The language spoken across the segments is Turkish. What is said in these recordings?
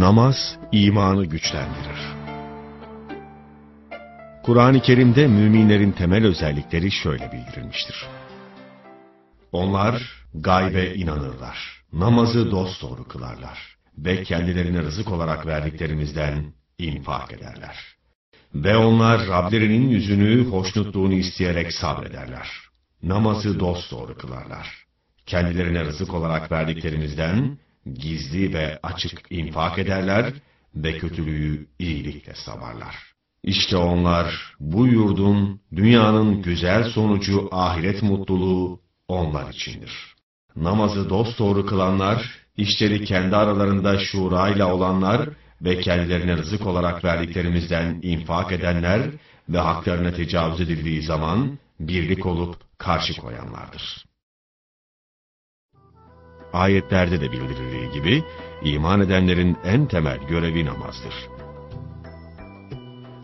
Namaz imanı güçlendirir. Kur'an-ı Kerim'de müminlerin temel özellikleri şöyle bildirilmiştir. Onlar gaybe inanırlar. Namazı dosdoğru kılarlar. Ve kendilerine rızık olarak verdiklerimizden infak ederler. Ve onlar Rablerinin yüzünü, hoşnutluğunu isteyerek sabrederler. Namazı dosdoğru kılarlar. Kendilerine rızık olarak verdiklerimizden gizli ve açık infak ederler ve kötülüğü iyilikle savarlar. İşte onlar bu yurdun, dünyanın güzel sonucu ahiret mutluluğu onlar içindir. Namazı dosdoğru kılanlar, işleri kendi aralarında şurayla olanlar ve kendilerine rızık olarak verdiklerimizden infak edenler ve haklarına tecavüz edildiği zaman birlik olup karşı koyanlardır. Ayetlerde de bildirildiği gibi, iman edenlerin en temel görevi namazdır.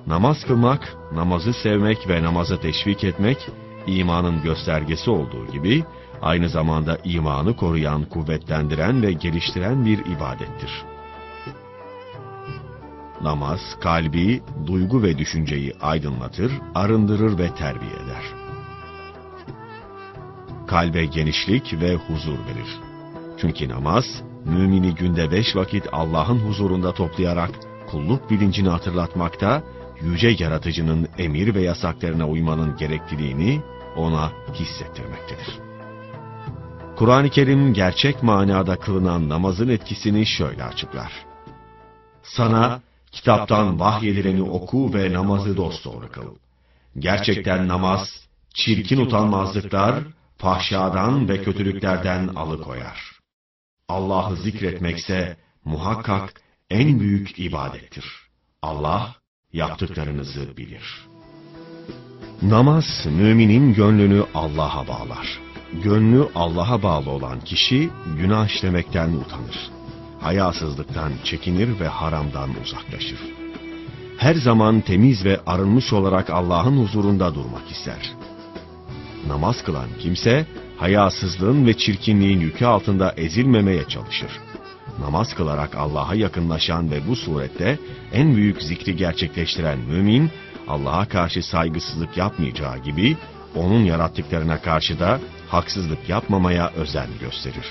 Namaz kılmak, namazı sevmek ve namaza teşvik etmek, imanın göstergesi olduğu gibi, aynı zamanda imanı koruyan, kuvvetlendiren ve geliştiren bir ibadettir. Namaz, kalbi, duygu ve düşünceyi aydınlatır, arındırır ve terbiye eder. Kalbe genişlik ve huzur verir. Çünkü namaz, mümini günde beş vakit Allah'ın huzurunda toplayarak kulluk bilincini hatırlatmakta, yüce yaratıcının emir ve yasaklarına uymanın gerekliliğini ona hissettirmektedir. Kur'an-ı Kerim gerçek manada kılınan namazın etkisini şöyle açıklar. Sana kitaptan vahyedileni oku ve namazı dosdoğru kıl. Gerçekten namaz, çirkin utanmazlıklar, fahşadan ve kötülüklerden alıkoyar. Allah'ı zikretmekse muhakkak en büyük ibadettir. Allah yaptıklarınızı bilir. Namaz, müminin gönlünü Allah'a bağlar. Gönlü Allah'a bağlı olan kişi, günah işlemekten utanır. Hayasızlıktan çekinir ve haramdan uzaklaşır. Her zaman temiz ve arınmış olarak Allah'ın huzurunda durmak ister. Namaz kılan kimse, hayasızlığın ve çirkinliğin yükü altında ezilmemeye çalışır. Namaz kılarak Allah'a yakınlaşan ve bu surette en büyük zikri gerçekleştiren mümin, Allah'a karşı saygısızlık yapmayacağı gibi, onun yarattıklarına karşı da haksızlık yapmamaya özen gösterir.